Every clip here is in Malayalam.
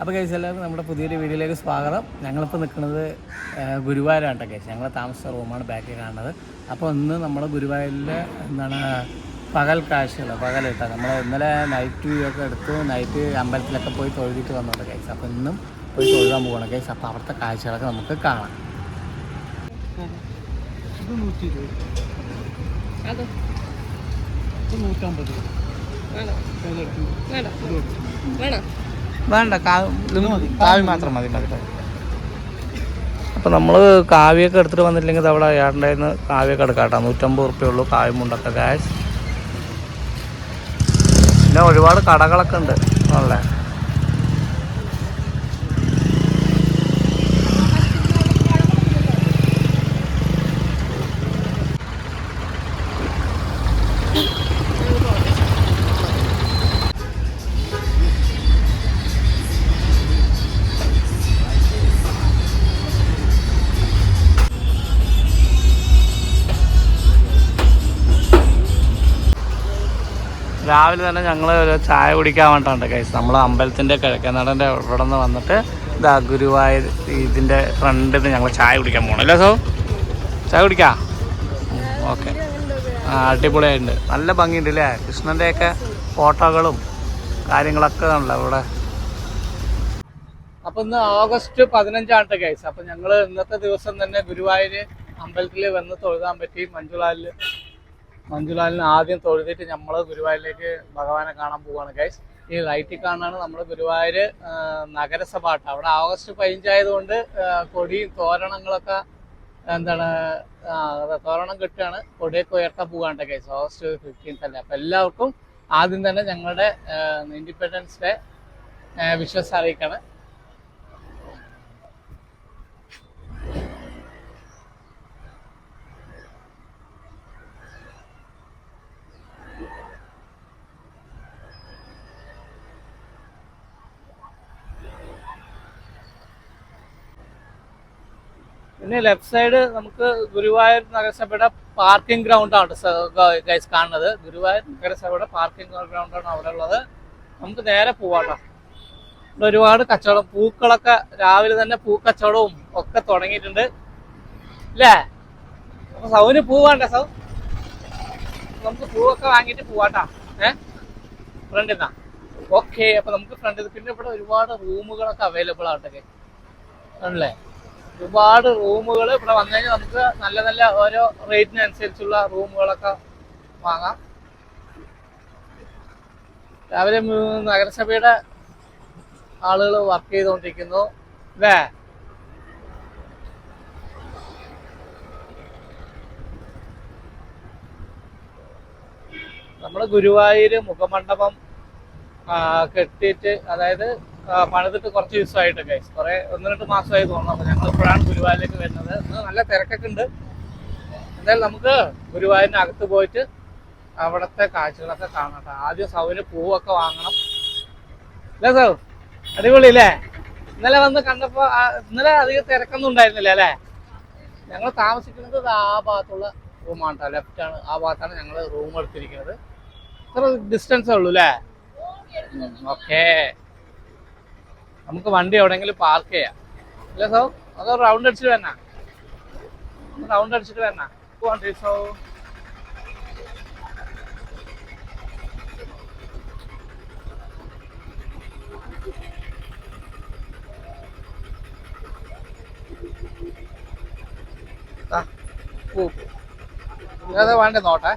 അപ്പോൾ കേസ് എല്ലാവർക്കും നമ്മുടെ പുതിയൊരു വീഡിയോയിലേക്ക് സ്വാഗതം. ഞങ്ങളിപ്പോൾ നിൽക്കുന്നത് ഗുരുവായൂരാണ് കേട്ടോ കേസ് ഞങ്ങൾ താമസിച്ച റൂമാണ് ബാക്കിൽ കാണുന്നത്. അപ്പോൾ ഇന്ന് നമ്മൾ ഗുരുവായൂരിൽ എന്താണ് പകൽ കാഴ്ചകൾ പകൽ കേട്ടോ. നമ്മൾ ഇന്നലെ നൈറ്റ് വ്യൂ ഒക്കെ എടുത്തു നൈറ്റ് അമ്പലത്തിലൊക്കെ പോയി തൊഴുതിട്ട് വന്നുണ്ട് കേസ് അപ്പോൾ ഇന്നും പോയി തൊഴുതാൻ പോകണം കേസ് അപ്പോൾ അവിടുത്തെ കാഴ്ചകളൊക്കെ നമുക്ക് കാണാം. നൂറ്റമ്പത് വേണോ. വേണ്ട വേണോ. വേണ്ട കാവി മതി. കാവ്യ മാത്രം മതി മതി. അപ്പോൾ നമ്മൾ കാവ്യൊക്കെ എടുത്തിട്ട് വന്നില്ലെങ്കിൽ അവിടെ ഏട്ടന്റെ നിന്ന് കാവ്യൊക്കെ എടുക്കാട്ടോ കേട്ടോ. നൂറ്റമ്പത് റുപ്യ ഉള്ളൂ കാവ്യമുണ്ടൊക്കെ ഗ്യാസ് പിന്നെ ഒരുപാട് കടകളൊക്കെ ഉണ്ട്. ആണല്ലേ രാവിലെ തന്നെ ഞങ്ങൾ ഒരു ചായ കുടിക്കാൻ വേണ്ടിയിട്ടുണ്ട് കൈസ് നമ്മൾ അമ്പലത്തിന്റെ കിഴക്കനടന്റെ ഇവിടെ നിന്ന് വന്നിട്ട് ഇതാ ഗുരുവായൂർ ഇതിന്റെ ഫ്രണ്ടിൽ നിന്ന് ഞങ്ങൾ ചായ കുടിക്കാൻ പോകണം അല്ലേ സോ? ചായ കുടിക്കാം? ഓക്കെ. അടിപൊളിയായിട്ടുണ്ട്. നല്ല ഭംഗിയുണ്ട് അല്ലേ കൃഷ്ണന്റെയൊക്കെ ഫോട്ടോകളും കാര്യങ്ങളൊക്കെ ഉണ്ടല്ലോ ഇവിടെ അപ്പം ഇന്ന് ഓഗസ്റ്റ് പതിനഞ്ചാണ് കേസ് അപ്പം ഞങ്ങൾ ഇന്നത്തെ ദിവസം തന്നെ ഗുരുവായൂർ അമ്പലത്തിൽ വന്ന് തൊഴുതാൻ പറ്റി മഞ്ജുലാലിൽ മഞ്ജുലാലിന് ആദ്യം തൊഴുതിട്ട് നമ്മൾ ഗുരുവായൂരിലേക്ക് ഭഗവാനെ കാണാൻ പോവാണ് ഗൈസ് ഈ ലൈറ്റിൽ കാണാണ് നമ്മൾ ഗുരുവായൂർ നഗരസഭ അവിടെ ഓഗസ്റ്റ് പതിനഞ്ചായതുകൊണ്ട് കൊടിയും തോരണങ്ങളൊക്കെ എന്താണ് തോരണം കിട്ടുകയാണ്. കൊടിയൊക്കെ ഉയർത്താൻ പോകാണ്ട് ഗൈസ് ഓഗസ്റ്റ് ഫിഫ്റ്റീൻത്ത് അല്ലേ. അപ്പം എല്ലാവർക്കും ആദ്യം തന്നെ ഞങ്ങളുടെ ഇൻഡിപെൻഡൻസ് ഡേ വിശ്വസ് അറിയിക്കണം. പിന്നെ ലെഫ്റ്റ് സൈഡ് നമുക്ക് ഗുരുവായൂർ നഗരസഭയുടെ പാർക്കിംഗ് ഗ്രൗണ്ട് ആണ് ഗൈസ് കാണുന്നത്. ഗുരുവായൂർ നഗരസഭയുടെ പാർക്കിംഗ് ഗ്രൗണ്ട് ആണ് അവിടെ ഉള്ളത്. നമുക്ക് നേരെ പോവാട്ടോ ഇവിടെ ഒരുപാട് കച്ചവടം പൂക്കളൊക്കെ രാവിലെ തന്നെ പൂക്കച്ചവടവും ഒക്കെ തുടങ്ങിയിട്ടുണ്ട്. അല്ലേ അപ്പൊ സൗന് പൂ വേണ്ട സൗ. നമുക്ക് പൂവൊക്കെ വാങ്ങിയിട്ട് പോവാട്ടാ ഏ? ഫ്രണ്ടിൽ നിന്നാ ഓക്കെ അപ്പൊ നമുക്ക് ഫ്രണ്ടിൽ പിന്നെ ഇവിടെ ഒരുപാട് റൂമുകളൊക്കെ അവൈലബിൾ ആട്ടെ ആണല്ലേ? ഒരുപാട് റൂമുകൾ ഇവിടെ വന്നു കഴിഞ്ഞാൽ നമുക്ക് നല്ല നല്ല ഓരോ റേറ്റിനനുസരിച്ചുള്ള റൂമുകളൊക്കെ വാങ്ങാം. രാവിലെ നഗരസഭയുടെ ആളുകൾ വർക്ക് ചെയ്തുകൊണ്ടിരിക്കുന്നു അല്ലേ നമ്മൾ ഗുരുവായൂർ മുഖമണ്ഡപം കെട്ടിയിട്ട് അതായത് പണിതിട്ട് കുറച്ച് ദിവസമായിട്ട് ഗൈസ് കുറെ ഒന്ന് രണ്ട് മാസമായി തോന്നുന്നു. അപ്പൊ ഞങ്ങൾ ഇപ്പോഴാണ് ഗുരുവായൂരിലേക്ക് വരുന്നത്. നല്ല തിരക്കൊക്കെ ഉണ്ട്. എന്തായാലും നമുക്ക് ഗുരുവായൂരിന് അകത്ത് പോയിട്ട് അവിടത്തെ കാഴ്ചകളൊക്കെ കാണട്ടെ ആദ്യം സൗവിന് പൂവൊക്കെ വാങ്ങണം. അല്ലേ സൗ? അടിപൊളി അല്ലേ? ഇന്നലെ വന്ന് കണ്ടപ്പോ ഇന്നലെ അധികം തിരക്കൊന്നും ഉണ്ടായിരുന്നില്ല അല്ലേ? ഞങ്ങൾ താമസിക്കുന്നത് ആ ഭാഗത്തുള്ള റൂമാണ് കേട്ടോ. ലെഫ്റ്റ് ആണ്. ആ ഭാഗത്താണ് ഞങ്ങൾ റൂം എടുത്തിരിക്കുന്നത്. ഇത്ര ഡിസ്റ്റൻസേ ഉള്ളൂ അല്ലേ? ഓക്കേ നമുക്ക് വണ്ടി എവിടെയെങ്കിലും പാർക്ക് ചെയ്യാം. അല്ലേ സോ? അതോ റൗണ്ട് അടിച്ചിട്ട് വരണ. റൗണ്ട് അടിച്ചിട്ട് വരണ. വണ്ടി സോ. വേണ്ട നോട്ടെ?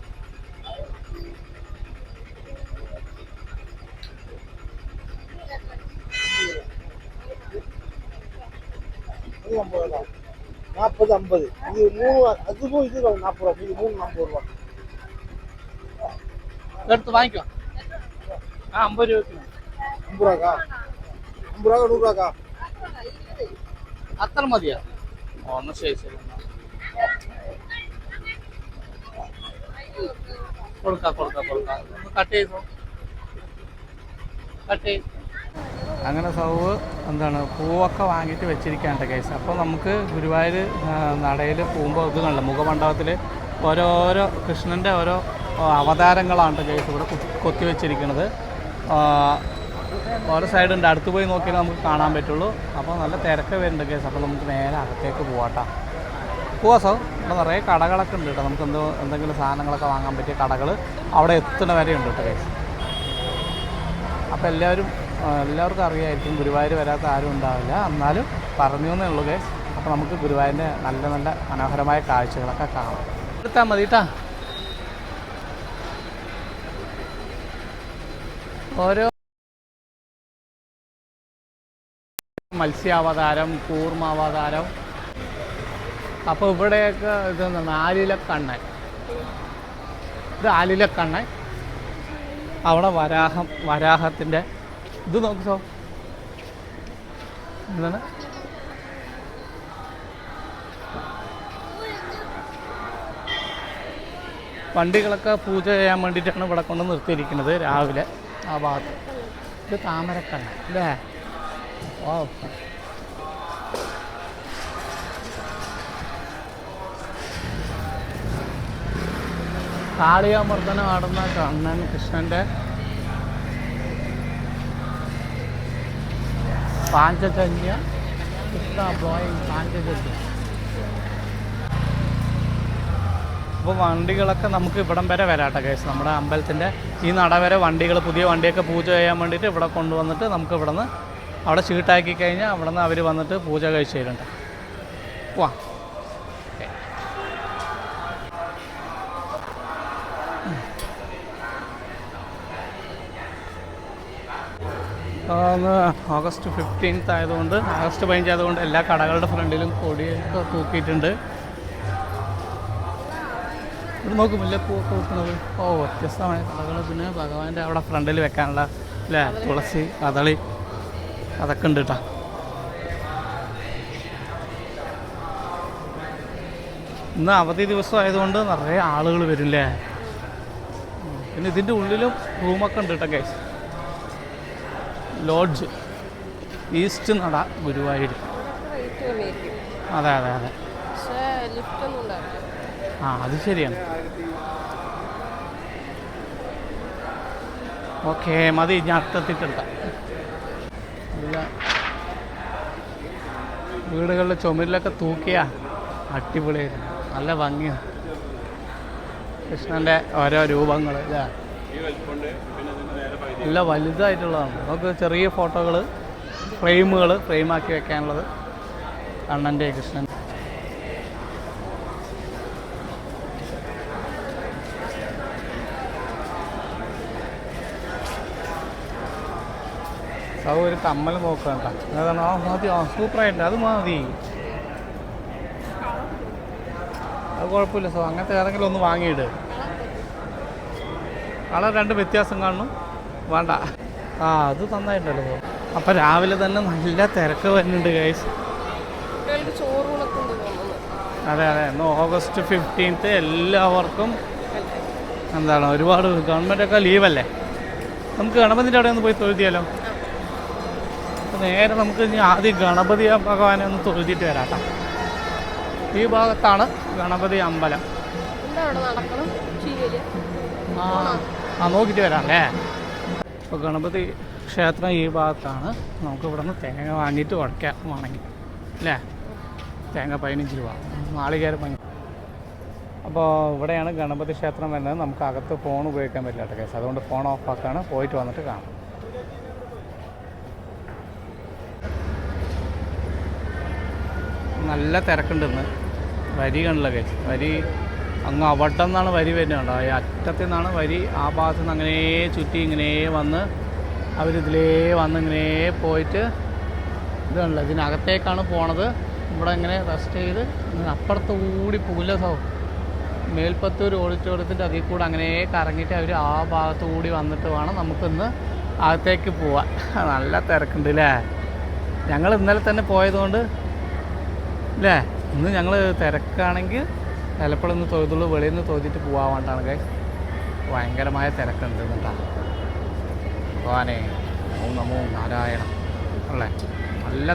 ഇത് അമ്പത് രൂപ. നാற்பത് അമ്പത് ഇത് മൂന്ന് അതിപ്പോ ഇത് നാൽപ്പത് രൂപ ഇത് മൂന്ന് അമ്പത് രൂപ എടുത്ത് വാങ്ങിക്കോ ആ അമ്പത് രൂപയ്ക്ക് അമ്പത് രൂപക്കാ അമ്പത് രൂപ നൂറ് രൂപക്കാ അത്ര മതിയോ ഓ ഒന്ന് ശരി ശരി എന്നാ. കൊടുക്കാം കൊടുക്കാം കൊടുക്കാം ഒന്ന് കട്ട് ചെയ്തോ കട്ട് ചെയ്ത് അങ്ങനെ സൗവ് എന്താണ് പൂവൊക്കെ വാങ്ങിയിട്ട് വെച്ചിരിക്കാണ്ട് കേസ് അപ്പോൾ നമുക്ക് ഗുരുവായൂർ നടയിൽ പോകുമ്പോൾ ഇത് കണ്ടു മുഖമണ്ഡപത്തിൽ ഓരോരോ കൃഷ്ണന്റെ ഓരോ അവതാരങ്ങളാണ് കേസ് ഇവിടെ കൊത്തി- വെച്ചിരിക്കുന്നത്. ഓരോ സൈഡ് ഉണ്ട്. അടുത്ത് പോയി നോക്കിയാൽ നമുക്ക് കാണാൻ പറ്റുള്ളൂ. അപ്പോൾ നല്ല തിരക്ക് വരുന്നുണ്ട് കേസ് അപ്പോൾ നമുക്ക് നേരെ അകത്തേക്ക് പോവാട്ടോ പോവാ സോ. ഇവിടെ നിറയെ കടകളൊക്കെ ഉണ്ട് കേട്ടോ. നമുക്ക് എന്തോ എന്തെങ്കിലും സാധനങ്ങളൊക്കെ വാങ്ങാൻ പറ്റിയ കടകൾ അവിടെ എത്തുന്ന വരെ ഉണ്ട് കേട്ടോ കേസ് അപ്പോൾ എല്ലാവരും എല്ലാവർക്കും അറിയായിരിക്കും ഗുരുവായൂർ വരാത്ത ആരും ഉണ്ടാവില്ല. എന്നാലും പറഞ്ഞു എന്നേ ഉള്ളൂ അപ്പോൾ നമുക്ക് ഗുരുവായൂരിന്റെ നല്ല നല്ല മനോഹരമായ കാഴ്ചകളൊക്കെ കാണാം. എടുത്താൽ മതി കേട്ടാ ഓരോ മത്സ്യാവതാരം കൂർമാവതാരം. അപ്പോൾ ഇവിടെയൊക്കെ ഇത് ആലിലക്കണ്ണൻ. ഇത് ആലിലക്കണ്ണൻ. അവിടെ വരാഹം വരാഹത്തിന്റെ ഇത് നോക്ക് സോ എന്താണ് വണ്ടികളൊക്കെ പൂജ ചെയ്യാൻ വേണ്ടിയിട്ടാണ് ഇവിടെ കൊണ്ട് നിർത്തിയിരിക്കുന്നത് രാവിലെ ആ ഭാഗത്ത്. ഇത് താമരക്കണ്ണ അല്ലേ? ഓ കാളിയാമർദ്ദനം ആടുന്ന കണ്ണൻ കൃഷ്ണന്റെ പാഞ്ചജന്യ കൃഷ്ണ ബ്ലോയിങ് പാഞ്ചജന്യ. അപ്പോൾ വണ്ടികളൊക്കെ നമുക്ക് ഇവിടം വരെ വരാട്ടെ കേസ് നമ്മുടെ അമ്പലത്തിന്റെ ഈ നട വരെ വണ്ടികൾ പുതിയ വണ്ടിയൊക്കെ പൂജ ചെയ്യാൻ വേണ്ടിയിട്ട് ഇവിടെ കൊണ്ടുവന്നിട്ട് നമുക്ക് ഇവിടെ നിന്ന് അവിടെ ചീട്ടാക്കി കഴിഞ്ഞാൽ അവിടെ നിന്ന് അവർ വന്നിട്ട് പൂജ കഴിച്ച് തരുന്നുണ്ട് പോവാം. ഓഗസ്റ്റ് ഫിഫ്റ്റീൻത്ത് ആയതുകൊണ്ട് ഓഗസ്റ്റ് പതിനഞ്ച് ആയതുകൊണ്ട് എല്ലാ കടകളുടെ ഫ്രണ്ടിലും കൊടിയൊക്കെ തൂക്കിയിട്ടുണ്ട്. ഇവിടെ നോക്ക് മുല്ലപ്പൂവൊക്കെ വെക്കുന്നത് ഓ വ്യത്യസ്തമായ കടകൾ പിന്നെ ഭഗവാന്റെ അവിടെ ഫ്രണ്ടിൽ വെക്കാനുള്ള അല്ലേ തുളസി കദളി അതൊക്കെ ഉണ്ട് കേട്ടോ ഇന്ന് അവധി ദിവസം ആയതുകൊണ്ട് നിറയെ ആളുകൾ വരില്ലേ പിന്നെ ഇതിന്റെ ഉള്ളിലും റൂമൊക്കെ ഉണ്ട് കേട്ടോ ഗൈസ് ലോഡ്ജ് ഈസ്റ്റ് നട ഗുരുവായൂർ അതെ അതെ അതെ. ആ അത് ശരിയാണ്. ഓക്കെ മതി ഞാൻ അടുത്തെത്തിട്ടെടുക്കാം വീടുകളുടെ വീടുകളിലെ ചുമരിലൊക്കെ തൂക്കിയാ അടിപൊളിയായിരുന്നു. നല്ല ഭംഗിയാണ് കൃഷ്ണന്റെ ഓരോ രൂപങ്ങൾ അല്ലേ നല്ല വലുതായിട്ടുള്ളതാണ്. നമുക്ക് ചെറിയ ഫോട്ടോകൾ ഫ്രെയിമുകൾ ഫ്രെയിമാക്കി വെക്കാനുള്ളത് അണ്ണന്റെ കൃഷ്ണൻ. അത് ഒരു കമ്മൽ നോക്കണ്ട അതാണ് ആ മതി ആ സൂപ്പറായിട്ടുണ്ട്. അത് മതി. അത് കുഴപ്പമില്ല സോ അങ്ങനത്തെ ഏതെങ്കിലും ഒന്ന് വാങ്ങിയിട്. കളർ രണ്ട് വ്യത്യാസം കാണും വേണ്ട. ആ അത് നന്നായിട്ടുണ്ടല്ലോ അപ്പൊ രാവിലെ തന്നെ നല്ല തിരക്ക് വരുന്നുണ്ട് ഗൈസ് അതെ അതെ. ഇന്ന് ഓഗസ്റ്റ് ഫിഫ്റ്റീൻത്ത് എല്ലാവർക്കും എന്താണ് ഒരുപാട് ഗവൺമെന്റൊക്കെ ലീവല്ലേ നമുക്ക് ഗണപതിന്റെ അവിടെ ഒന്ന് പോയി തൊഴുതിയാലോ? നേരെ നമുക്ക് ഇനി ആദ്യം ഗണപതി ഭഗവാനെ ഒന്ന് തൊഴുതിയിട്ട് വരാം കേട്ടോ ഈ ഭാഗത്താണ് ഗണപതി അമ്പലം. ആ. ആ നോക്കിയിട്ട് വരാം. അല്ലേ? അപ്പോൾ ഗണപതി ക്ഷേത്രം ഈ ഭാഗത്താണ്. നമുക്ക് ഇവിടെ നിന്ന് തേങ്ങ വാങ്ങിയിട്ട് ഉടയ്ക്കാം വേണമെങ്കിൽ അല്ലേ? തേങ്ങ പതിനഞ്ച് രൂപ. നാളികേര പതിനഞ്ച് അപ്പോൾ ഇവിടെയാണ് ഗണപതി ക്ഷേത്രം വരുന്നത്. നമുക്ക് അകത്ത് ഫോൺ ഉപയോഗിക്കാൻ പറ്റില്ല കേട്ടോ കേസ് അതുകൊണ്ട് ഫോൺ ഓഫാക്കാണ് പോയിട്ട് വന്നിട്ട് കാണാം. നല്ല തിരക്കുണ്ടെന്ന് വരി കണ്ടില്ല കേസ് വരി അങ്ങ് അവിടെ നിന്നാണ് വരി വരുന്നുണ്ടോ ഈ അറ്റത്തു നിന്നാണ് വരി. ആ ഭാഗത്തു നിന്ന് അങ്ങനെ ചുറ്റി ഇങ്ങനെ വന്ന് അവരിതിലേ വന്ന് ഇങ്ങനെ പോയിട്ട് ഇതാണല്ലോ ഇതിനകത്തേക്കാണ് പോണത്. ഇവിടെ ഇങ്ങനെ റെസ്റ്റ് ചെയ്ത് അപ്പുറത്ത് കൂടി പോകില്ല സൗ മേൽപ്പത്തൂർ ഓഡിറ്റോറിയത്തിന്റെ അതിൽ കൂടെ അങ്ങനെ കറങ്ങിയിട്ട് അവർ ആ ഭാഗത്ത് കൂടി വന്നിട്ട് വേണം നമുക്കിന്ന് അകത്തേക്ക് പോവാൻ. നല്ല തിരക്കുണ്ട് അല്ലേ ഞങ്ങൾ ഇന്നലെ തന്നെ പോയതുകൊണ്ട് അല്ലേ ഇന്ന് ഞങ്ങൾ തിരക്കാണെങ്കിൽ ചിലപ്പോൾ ഒന്ന് തൊഴുതുള്ളൂ വെളിയിൽ നിന്ന് തൊഴുതിട്ട് വേണ്ടാണ് കൈ ഭയങ്കരമായ തിരക്കുണ്ട് കേട്ടോ ഭഗവാനെ ഓം നമോ നാരായണം. അല്ലേ? നല്ല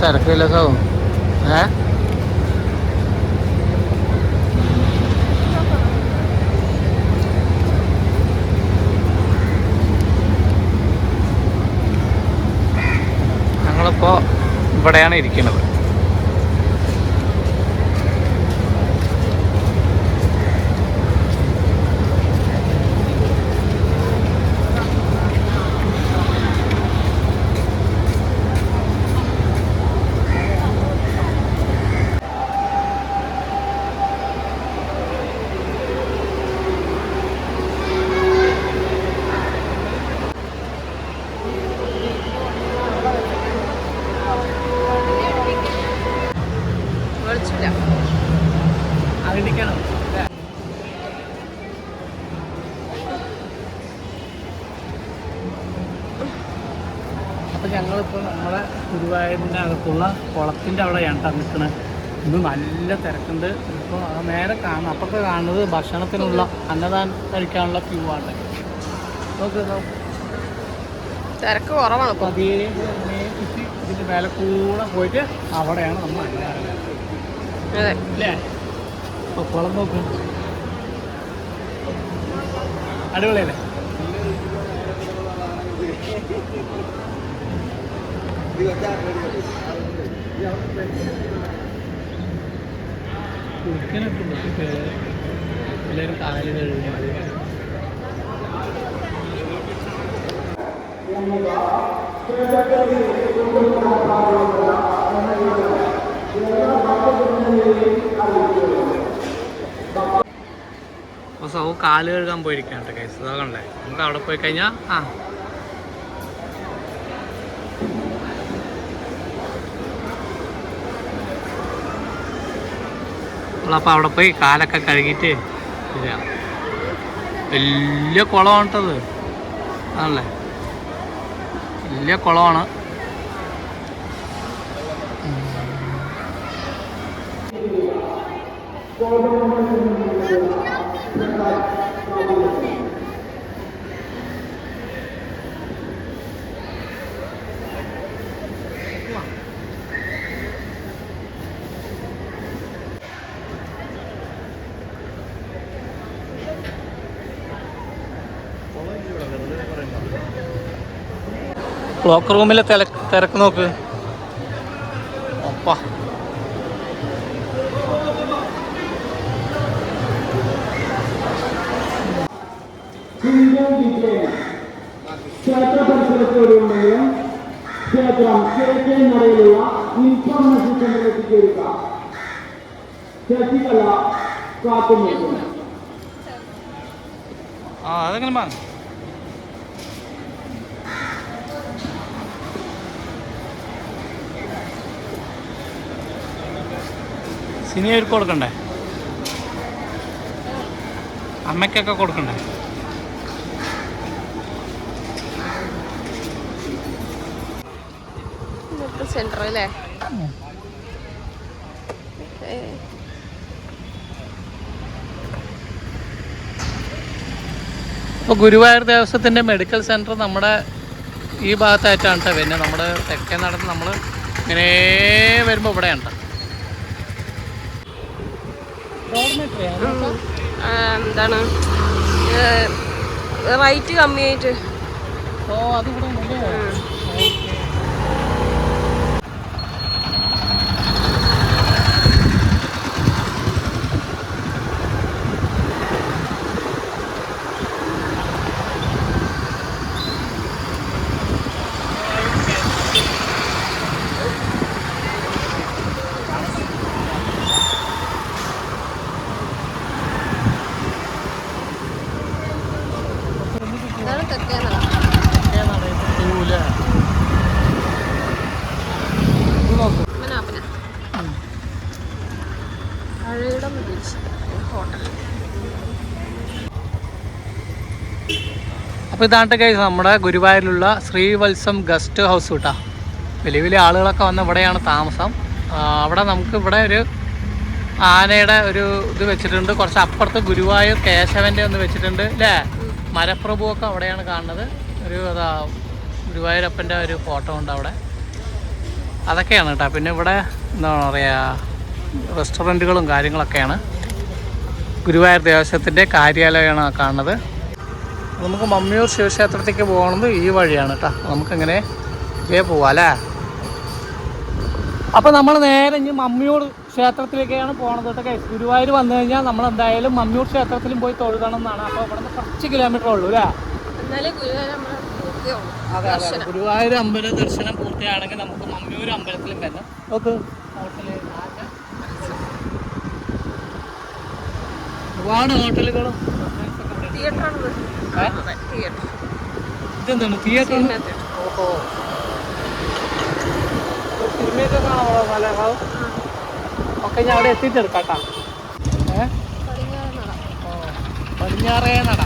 തിരക്കാണെന്നെങ്കിൽ തിരക്കില്ല സോ ഏ ഞങ്ങളിപ്പോ ഇവിടെയാണ് ഇരിക്കുന്നത്. വെളിച്ചില്ല അതിരിക്കണം അപ്പം ഞങ്ങളിപ്പോൾ നമ്മളെ ഗുരുവായൂരിന്റെ അകത്തുള്ള കുളത്തിന്റെ അവിടെയാണ് കേട്ടോ നിൽക്കുന്നത് ഇന്ന് നല്ല തിരക്കുണ്ട്. ഇപ്പോൾ ആ നേരെ കാണുന്നത് അപ്പൊക്കെ കാണുന്നത് ഭക്ഷണത്തിനുള്ള അന്നദാനം കഴിക്കാനുള്ള ക്യൂ ആണ്. തിരക്ക് കുറവാണ് പതിയെ ഇതിന്റെ മേലെ കൂടെ പോയിട്ട് അവിടെയാണ് നമ്മൾ അന്നദാനം കുളം നോക്ക്. അടിപൊളിയല്ലേ? കുറുക്കനൊക്കെ ഉണ്ട്. എല്ലാവരും കാൽ കഴുകുന്നത് സൗ കാൽ കഴുകാൻ പോയിരിക്കുകയാണ് കേട്ടോ കേസ് അതാകണ്ടേ നമുക്ക് അവിടെ പോയി കഴിഞ്ഞാ ആ. നമ്മളപ്പോൾ അവിടെ പോയി കാലൊക്കെ കഴുകിയിട്ട് വരിക വലിയ കുളമാണ് കേട്ടത് ആണല്ലേ? വലിയ കുളമാണ്. ക്ലോക്ക് റൂമിലെ തിരക്ക് നോക്ക്. ഒപ്പാ ക്ഷേത്ര പരിസരത്തോടെയുണ്ടെങ്കിലും ക്ഷേത്രം കിഴക്കേ നടയിലുള്ള ഇൻഫർമേഷൻ സെന്ററിൽ എത്തിച്ചേരുക ശശികല കാത്തു നിൽക്കുന്നു ആ അതെങ്ങനെ വാങ്ങ സിനിമർക്ക് കൊടുക്കണ്ടേ? അമ്മയ്ക്കൊക്കെ കൊടുക്കണ്ടേ? സെന്റർ അല്ലേ? ഇപ്പോൾ ഗുരുവായൂർ ദേവസ്വത്തിന്റെ മെഡിക്കൽ സെന്റർ നമ്മുടെ ഈ ഭാഗത്തായിട്ടാണ് കേട്ടോ പിന്നെ നമ്മുടെ തെക്കേ നടന്ന് നമ്മൾ ഇങ്ങനെ വരുമ്പോൾ ഇവിടെയാണ് എന്താണ്? റൈറ്റ് കമ്മിയായിട്ട്. ഓ അത് ഇവിടെ ഉണ്ടല്ലേ? ഇതാണ് തെക്കേ നട തെക്കേ നടയിൽ തൂല. ഇത് നോക്ക്. പത്മനാഭന അഴയിടം ബീച്ച് ഹോട്ടൽ അപ്പോൾ ഇതാണ്ട് കൈസ് നമ്മുടെ ഗുരുവായൂരിലുള്ള ശ്രീവത്സം ഗസ്റ്റ് ഹൗസ് കിട്ടാം വലിയ വലിയ ആളുകളൊക്കെ വന്ന് ഇവിടെയാണ് താമസം. അവിടെ നമുക്ക് ഇവിടെ ഒരു ആനയുടെ ഒരു ഇത് വെച്ചിട്ടുണ്ട്. കുറച്ച് അപ്പുറത്ത് ഗുരുവായൂർ കേശവന്റെ ഒന്ന് വെച്ചിട്ടുണ്ട് അല്ലേ മരപ്രഭുവൊക്കെ അവിടെയാണ് കാണുന്നത്. ഒരു അതാ ഗുരുവായൂരപ്പന്റെ ഒരു ഫോട്ടോ ഉണ്ട് അവിടെ. അതൊക്കെയാണ് കേട്ടോ പിന്നെ ഇവിടെ എന്താണ് പറയുക റെസ്റ്റോറന്റുകളും കാര്യങ്ങളൊക്കെയാണ്. ഗുരുവായൂർ ദേവസ്വത്തിന്റെ കാര്യാലയമാണ് കാണുന്നത്. നമുക്ക് മമ്മിയൂർ ശിവക്ഷേത്രത്തേക്ക് പോകണത് ഈ വഴിയാണ് കേട്ടോ നമുക്കിങ്ങനെ ഇതേ പോവാം അല്ലേ അപ്പോൾ നമ്മൾ നേരെ ഇനി മമ്മിയൂർ ക്ഷേത്രത്തിലേക്കാണ് പോകണത് കേട്ടോ കേസ് ഗുരുവായൂർ വന്നു കഴിഞ്ഞാൽ നമ്മൾ എന്തായാലും മമ്മിയൂർ ക്ഷേത്രത്തിലും പോയി തൊഴുതണം എന്നാണ് അപ്പോൾ ഇവിടെ നിന്ന് കുറച്ച് കിലോമീറ്റർ ഉള്ളൂ അല്ലേ? ഗുരുവായൂർ നമ്മളെ പൂർത്തിയാവുള്ളൂ. അതെ അതെ ഗുരുവായൂർ അമ്പല ദർശനം പൂർത്തിയാണെങ്കിൽ നമുക്ക് മമ്മിയൂർ അമ്പലത്തിലും വരണം. ഓക്കെ. ഹോട്ടൽ ഒരുപാട് ഹോട്ടലുകളും തിയേറ്ററാണിത്. ഇതെന്താണ്? തിയേറ്റർ. ഓഹോ. സിനിമയൊക്കെ കാണാമോ നല്ല ഭാവം ഒക്കെ ഞാൻ അവിടെ എത്തിച്ചെടുക്കാം കേട്ടോ. ഏ? പടിഞ്ഞാറ് നട.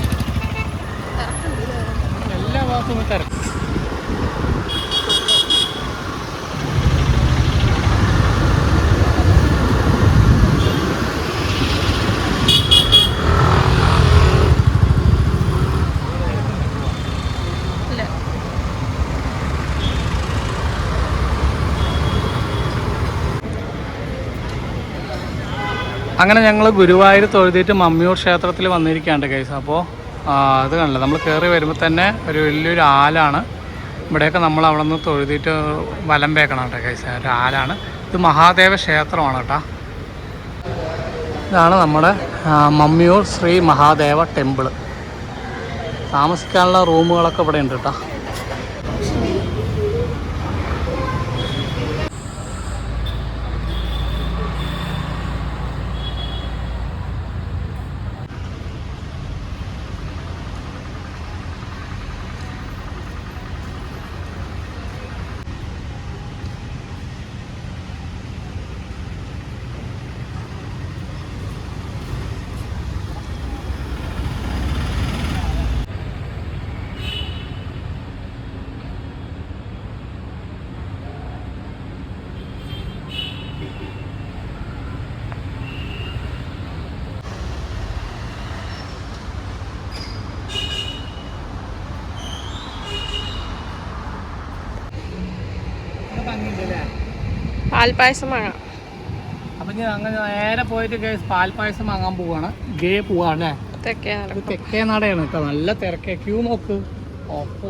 എല്ലാ ഭാഗത്തും തിരക്ക്. അങ്ങനെ ഞങ്ങൾ ഗുരുവായൂർ തൊഴുതിയിട്ട് മമ്മിയൂർ ക്ഷേത്രത്തിൽ വന്നിരിക്കുകയാണ് കൈസ് അപ്പോൾ അത് കണ്ടില്ല? നമ്മൾ കയറി വരുമ്പോൾ തന്നെ ഒരു വലിയൊരു ആലാണ്. ഇവിടെയൊക്കെ നമ്മൾ അവിടെ നിന്ന് തൊഴുതിയിട്ട് വലം വേക്കണം കേട്ടോ കൈസ് ഒരു ആലാണ്. ഇത് മഹാദേവ ക്ഷേത്രമാണ് കേട്ടോ. ഇതാണ് നമ്മുടെ മമ്മിയൂർ ശ്രീ മഹാദേവ ടെമ്പിൾ താമസിക്കാനുള്ള റൂമുകളൊക്കെ ഇവിടെ ഉണ്ട് കേട്ടോ. പാൽപ്പായസം വാങ്ങാം അപ്പൊ ഞാൻ അങ്ങനെ നേരെ പോയിട്ട് ഗൈസ് പാൽപ്പായസം വാങ്ങാൻ പോവാണ്. ഗേ പോവാണ് തെക്കേ നടയാണ് കേട്ടോ. നല്ല തിരക്കേ. ക്യൂ നോക്ക്. ഓപ്പോ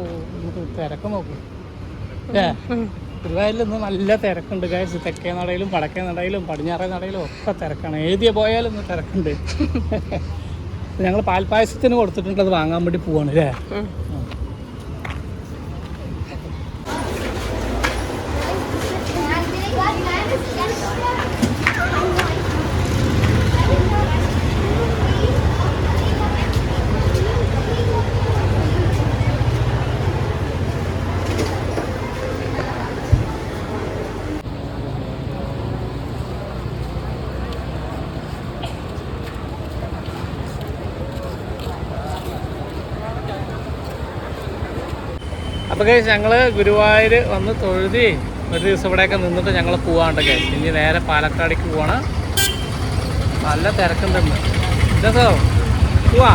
തിരക്ക് നോക്ക്. ഗുരുവായൂരിൽ ഇന്ന് നല്ല തിരക്കുണ്ട് ഗൈസ്. തെക്കേ നടയിലും വടക്കേ നടയിലും പടിഞ്ഞാറേ നടയിലും ഒക്കെ തിരക്കാണ്. എഴുതിയ പോയാലും ഇന്ന് തിരക്കുണ്ട്. ഞങ്ങൾ പാൽപ്പായസത്തിന് കൊടുത്തിട്ടുണ്ട് അത് വാങ്ങാൻ വേണ്ടി പോവാണ് അല്ലേ അപ്പോൾ കേസ് ഞങ്ങൾ ഗുരുവായൂർ വന്ന് തൊഴുതി ഒരു ദിവസം ഇവിടെയൊക്കെ നിന്നിട്ട് ഞങ്ങൾ പോവാണ്ട് കേസ് ഇനി നേരെ പാലക്കാടേക്ക് പോവാണ്. നല്ല തിരക്കുണ്ടെന്ന് ഇതോ പോവാ.